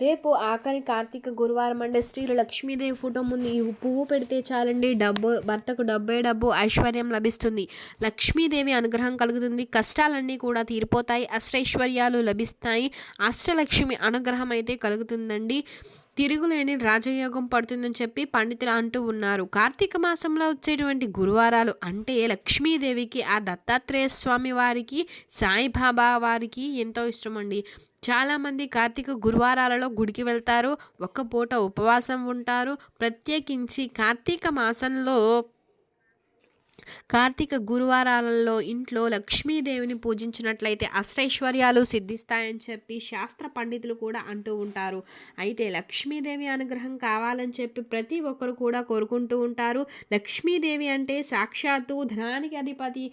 రేపు ఆఖరి కార్తీక గురువారం అంటే స్త్రీలు లక్ష్మీదేవి ఫోటో ముందు ఈ పువ్వు పెడితే చాలండి. డబ్బు భర్తకు డబ్బే డబ్బు ఐశ్వర్యం లభిస్తుంది. లక్ష్మీదేవి అనుగ్రహం కలుగుతుంది. కష్టాలన్నీ కూడా తీరిపోతాయి. అష్టైశ్వర్యాలు లభిస్తాయి. అష్టలక్ష్మి అనుగ్రహం అయితే కలుగుతుందండి. తిరుగులేని రాజయోగం పడుతుందని చెప్పి పండితులు అంటూ ఉన్నారు. కార్తీక మాసంలో వచ్చేటువంటి గురువారాలు అంటే లక్ష్మీదేవికి ఆ దత్తాత్రేయ స్వామి వారికి సాయిబాబా వారికి ఎంతో ఇష్టం అండి చాలామంది కార్తీక గురువారాలలో గుడికి వెళ్తారు ఒక్క పూట ఉపవాసం ఉంటారు. ప్రత్యేకించి కార్తీక మాసంలో కార్తీక గురువారాలలో ఇంట్లో లక్ష్మీదేవిని పూజించినట్లయితే అష్టైశ్వర్యాలు సిద్ధిస్తాయని చెప్పి శాస్త్ర పండితులు కూడా అంటూ ఉంటారు. అయితే లక్ష్మీదేవి అనుగ్రహం కావాలని చెప్పి ప్రతి ఒక్కరు కూడా కోరుకుంటూ ఉంటారు. లక్ష్మీదేవి అంటే సాక్షాత్తు ధనానికి అధిపతి.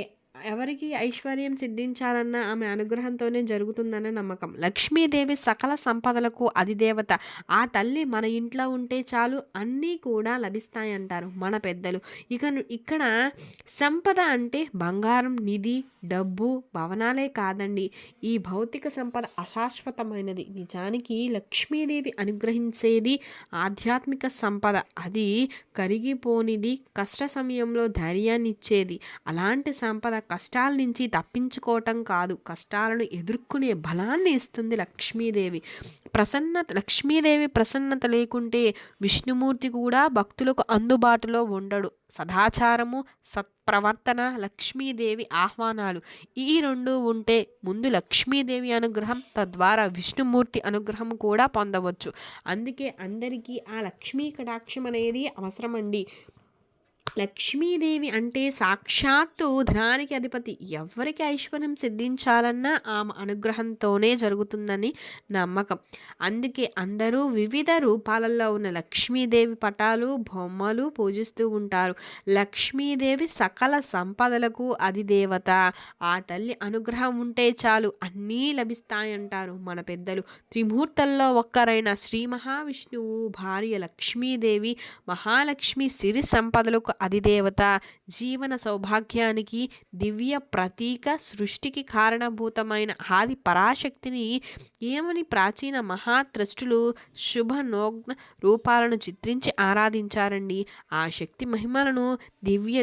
ఏ ఎవరికి ఐశ్వర్యం సిద్ధించాలన్న ఆమె అనుగ్రహంతోనే జరుగుతుందనే నమ్మకం. లక్ష్మీదేవి సకల సంపదలకు అధిదేవత. ఆ తల్లి మన ఇంట్లో ఉంటే చాలు అన్నీ కూడా లభిస్తాయంటారు మన పెద్దలు. ఇక ఇక్కడ సంపద అంటే బంగారం నిధి డబ్బు భవనాలే కాదండి. ఈ భౌతిక సంపద అశాశ్వతమైనది. నిజానికి లక్ష్మీదేవి అనుగ్రహించేది ఆధ్యాత్మిక సంపద. అది కరిగిపోనిది కష్ట సమయంలో ధైర్యాన్ని ఇచ్చేది అలాంటి సంపద కష్టాల నుంచి తప్పించుకోవటం కాదు. కష్టాలను ఎదుర్కొనే బలాన్ని ఇస్తుంది లక్ష్మీదేవి. ప్రసన్నత లక్ష్మీదేవి ప్రసన్నత లేకుంటే విష్ణుమూర్తి కూడా భక్తులకు అందుబాటులో ఉండడు. సదాచారము సత్ప్రవర్తన లక్ష్మీదేవి ఆహ్వానాలు. ఈ రెండు ఉంటే ముందు లక్ష్మీదేవి అనుగ్రహం తద్వారా విష్ణుమూర్తి అనుగ్రహం కూడా పొందవచ్చు. అందుకే అందరికీ ఆ లక్ష్మీ కటాక్షం అనేది అవసరమండి. లక్ష్మీదేవి అంటే సాక్షాత్తు ధనానికి అధిపతి. ఎవరికి ఐశ్వర్యం సిద్ధించాలన్నా ఆమె అనుగ్రహంతోనే జరుగుతుందని నమ్మకం. అందుకే అందరూ వివిధ రూపాలలో ఉన్న లక్ష్మీదేవి పటాలు బొమ్మలు పూజిస్తూ ఉంటారు. లక్ష్మీదేవి సకల సంపదలకు అధిదేవత. ఆ తల్లి అనుగ్రహం ఉంటే చాలు అన్నీ లభిస్తాయంటారు మన పెద్దలు. త్రిమూర్తల్లో ఒక్కరైన శ్రీ మహావిష్ణువు భార్య లక్ష్మీదేవి మహాలక్ష్మి సిరి సంపదలకు అధిదేవత జీవన సౌభాగ్యానికి దివ్య ప్రతీక సృష్టికి కారణభూతమైన ఆది పరాశక్తిని ఏమని ప్రాచీన మహాత్రష్టులు శుభ నోగ్న రూపాలను చిత్రించి ఆరాధించారండి. ఆ శక్తి మహిమలను దివ్య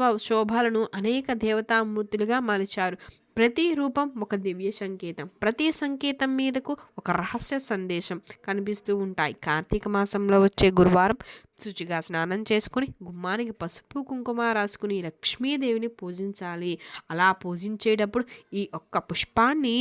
దివ్యత్వ శోభాలను అనేక దేవతామూర్తులుగా మలిచారు ప్రతి రూపం ఒక దివ్య సంకేతం. ప్రతి సంకేతం మీదకు ఒక రహస్య సందేశం కనిపిస్తూ ఉంటాయి. కార్తీక మాసంలో వచ్చే గురువారం శుచిగా స్నానం చేసుకుని గుమ్మానికి పసుపు కుంకుమ రాసుకుని లక్ష్మీదేవిని పూజించాలి. అలా పూజించేటప్పుడు ఈ ఒక్క పుష్పాన్ని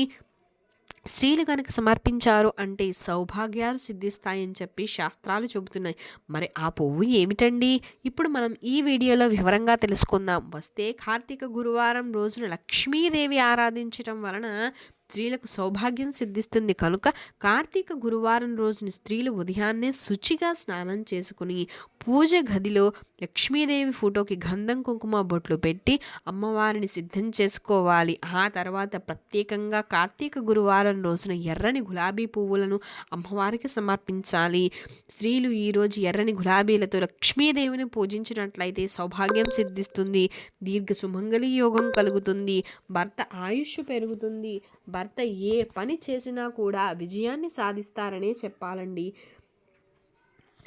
స్త్రీలు కనుక సమర్పించారు అంటే సౌభాగ్యాలు సిద్ధిస్తాయని చెప్పి శాస్త్రాలు చెబుతున్నాయి. మరి ఆ పువ్వు ఏమిటండి? ఇప్పుడు మనం ఈ వీడియోలో వివరంగా తెలుసుకుందాం. వస్తే కార్తీక గురువారం రోజున లక్ష్మీదేవి ఆరాధించటం వలన స్త్రీలకు సౌభాగ్యం సిద్ధిస్తుంది. కనుక కార్తీక గురువారం రోజున స్త్రీలు ఉదయాన్నే శుచిగా స్నానం చేసుకుని పూజ గదిలో లక్ష్మీదేవి ఫోటోకి గంధం కుంకుమ బొట్లు పెట్టి అమ్మవారిని సిద్ధం చేసుకోవాలి. ఆ తర్వాత ప్రత్యేకంగా కార్తీక గురువారం రోజున ఎర్రని గులాబీ పువ్వులను అమ్మవారికి సమర్పించాలి. స్త్రీలు ఈరోజు ఎర్రని గులాబీలతో లక్ష్మీదేవిని పూజించినట్లయితే సౌభాగ్యం సిద్ధిస్తుంది. దీర్ఘ సుమంగళి యోగం కలుగుతుంది. భర్త ఆయుష్ పెరుగుతుంది. భర్త ఏ పని చేసినా కూడా విజయాన్ని సాధిస్తారనే చెప్పాలండి.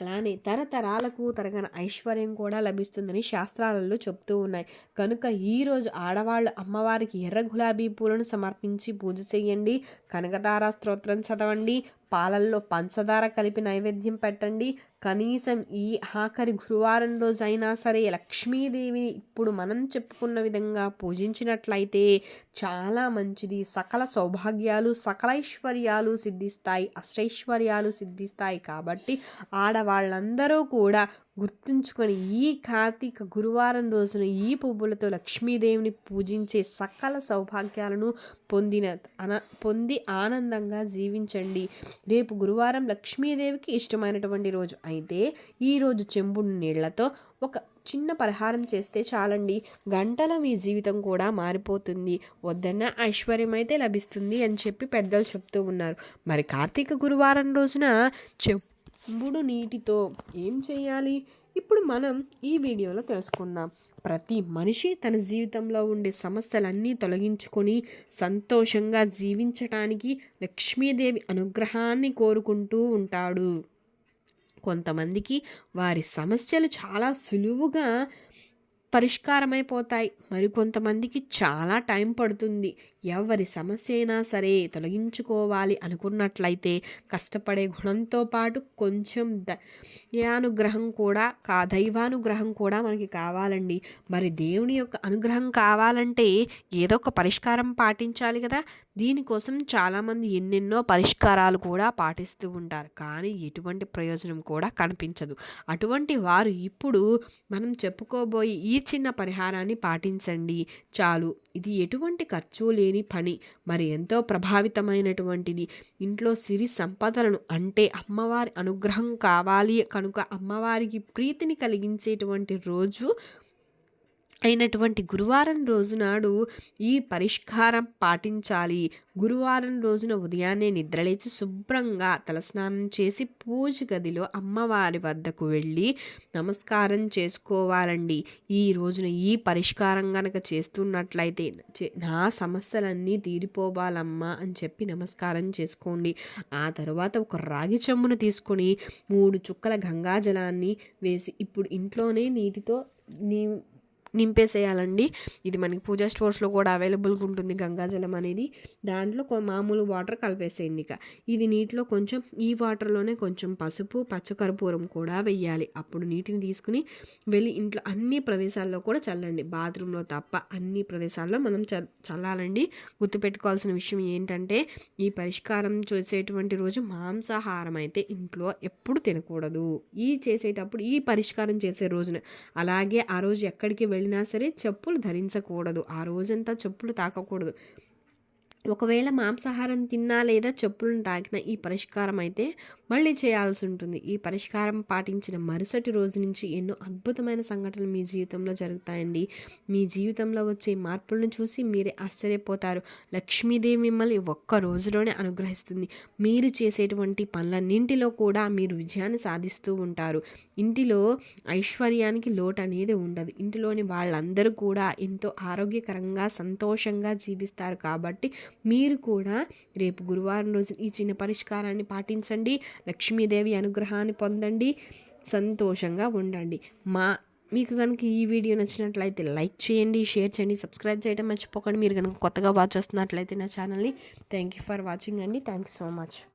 అలానే తరతరాలకు తరగని ఐశ్వర్యం కూడా లభిస్తుందని శాస్త్రాలలో చెప్తూ ఉన్నాయి. కనుక ఈరోజు ఆడవాళ్ళు అమ్మవారికి ఎర్ర గులాబీ పూలను సమర్పించి పూజ చేయండి. కనకదార స్తోత్రం చదవండి. పాలల్లో పంచదార కలిపి నైవేద్యం పెట్టండి. కనీసం ఈ ఆఖరి గురువారం రోజైనా సరే లక్ష్మీదేవిని ఇప్పుడు మనం చెప్పుకున్న విధంగా పూజించినట్లయితే చాలా మంచిది. సకల సౌభాగ్యాలు సకలైశ్వర్యాలు సిద్ధిస్తాయి అష్టైశ్వర్యాలు సిద్ధిస్తాయి. కాబట్టి ఆడవాళ్ళందరూ కూడా గుర్తుంచుకొని ఈ కార్తీక గురువారం రోజున ఈ పువ్వులతో లక్ష్మీదేవిని పూజించే సకల సౌభాగ్యాలను పొందిన అన పొంది ఆనందంగా జీవించండి. రేపు గురువారం లక్ష్మీదేవికి ఇష్టమైనటువంటి రోజు. అయితే ఈరోజు చెంబుడు నీళ్ళతో ఒక చిన్న పరిహారం చేస్తే చాలండి. గంటల మీ జీవితం కూడా మారిపోతుంది. వద్దన్న ఐశ్వర్యం అయితే లభిస్తుంది అని చెప్పి పెద్దలు చెప్తూ ఉన్నారు. మరి కార్తీక గురువారం రోజున చెప్పు ముడు నీటితో ఏం చేయాలి ఇప్పుడు మనం ఈ వీడియోలో తెలుసుకుందాం. ప్రతి మనిషి తన జీవితంలో ఉండే సమస్యలన్నీ తొలగించుకొని సంతోషంగా జీవించటానికి లక్ష్మీదేవి అనుగ్రహాన్ని కోరుకుంటూ ఉంటాడు. కొంతమందికి వారి సమస్యలు చాలా సులువుగా పరిష్కారమైపోతాయి. మరికొంతమందికి చాలా టైం పడుతుంది. ఎవరి సమస్య అయినా సరే తొలగించుకోవాలి అనుకున్నట్లయితే కష్టపడే గుణంతో పాటు కొంచెం దయానుగ్రహం కూడా కా దైవానుగ్రహం కూడా మనకి కావాలండి. మరి దేవుని యొక్క అనుగ్రహం కావాలంటే ఏదో ఒక పరిష్కారం పాటించాలి కదా. దీనికోసం చాలామంది ఎన్నెన్నో పరిష్కారాలు కూడా పాటిస్తూ ఉంటారు. కానీ ఎటువంటి ప్రయోజనం కూడా కనిపించదు. అటువంటి వారు ఇప్పుడు మనం చెప్పుకోబోయే ఈ చిన్న పరిహారాన్ని పాటించండి. చాలు. ఇది ఎటువంటి ఖర్చు లేని పని. మరి ఎంతో ప్రభావితమైనటువంటిది. ఇంట్లో సిరి సంపదలను అంటే అమ్మవారి అనుగ్రహం కావాలి కనుక అమ్మవారికి ప్రీతిని కలిగించేటువంటి రోజు అయినటువంటి గురువారం రోజు నాడు ఈ పరిష్కారం పాటించాలి. గురువారం రోజున ఉదయాన్నే నిద్రలేచి శుభ్రంగా తలస్నానం చేసి పూజ గదిలో అమ్మవారి వద్దకు వెళ్ళి నమస్కారం చేసుకోవాలండి. ఈ రోజున ఈ పరిష్కారం గనక చేస్తున్నట్లయితే నా సమస్యలన్నీ తీరిపోవాలమ్మా అని చెప్పి నమస్కారం చేసుకోండి. ఆ తర్వాత ఒక రాగి చెమ్మును తీసుకొని మూడు చుక్కల గంగాజలాన్ని వేసి ఇప్పుడు ఇంట్లోనే నీటితో నీ నింపేసేయాలండి. ఇది మనకి పూజా స్టోర్స్లో కూడా అవైలబుల్గా ఉంటుంది గంగాజలం అనేది. దాంట్లో మామూలు వాటర్ కలిపేసేయండి ఇక. ఇది నీటిలో కొంచెం ఈ వాటర్లోనే కొంచెం పసుపు పచ్చకర్పూరం కూడా వెయ్యాలి. అప్పుడు నీటిని తీసుకుని వెళ్ళి ఇంట్లో అన్ని ప్రదేశాల్లో కూడా చల్లండి. బాత్రూంలో తప్ప అన్ని ప్రదేశాల్లో మనం చ చల్లాలండి. గుర్తుపెట్టుకోవాల్సిన విషయం ఏంటంటే ఈ పరిష్కారం చేసేటువంటి రోజు మాంసాహారం అయితే ఇంట్లో ఎప్పుడు తినకూడదు. ఈ చేసేటప్పుడు ఈ పరిష్కారం చేసే రోజున. అలాగే ఆ రోజు ఎక్కడికి వెళ్ళి వెళ్ళినా సరే చెప్పులు ధరించకూడదు. ఆ రోజంతా చెప్పులు తాకకూడదు. ఒకవేళ మాంసాహారం తిన్నా లేదా చెప్పులను తాకిన ఈ పరిష్కారం అయితే మళ్ళీ చేయాల్సి ఉంటుంది. ఈ పరిష్కారం పాటించిన మరుసటి రోజు నుంచి ఎన్నో అద్భుతమైన సంఘటనలు మీ జీవితంలో జరుగుతాయండి. మీ జీవితంలో వచ్చే మార్పులను చూసి మీరే ఆశ్చర్యపోతారు. లక్ష్మీదేవి మిమ్మల్ని ఒక్క రోజులోనే అనుగ్రహిస్తుంది. మీరు చేసేటువంటి పనులన్నింటిలో కూడా మీరు విజయాన్ని సాధిస్తూ ఉంటారు. ఇంటిలో ఐశ్వర్యానికి లోటు అనేది ఉండదు. ఇంటిలోని వాళ్ళందరూ కూడా ఎంతో ఆరోగ్యకరంగా సంతోషంగా జీవిస్తారు కాబట్టి మీరు కూడా రేపు గురువారం రోజు ఈ చిన్న పరిష్కారాన్ని పాటించండి. లక్ష్మీదేవి అనుగ్రహాన్ని పొందండి. సంతోషంగా ఉండండి. మా మీకు కనుక ఈ వీడియో నచ్చినట్లయితే లైక్ చేయండి షేర్ చేయండి సబ్స్క్రైబ్ చేయడం మర్చిపోకండి. మీరు కనుక కొత్తగా వాచ్ చేస్తున్నట్లయితే నా ఛానల్ని. థ్యాంక్ యూ ఫర్ వాచింగ్ అండి. Thank you so much.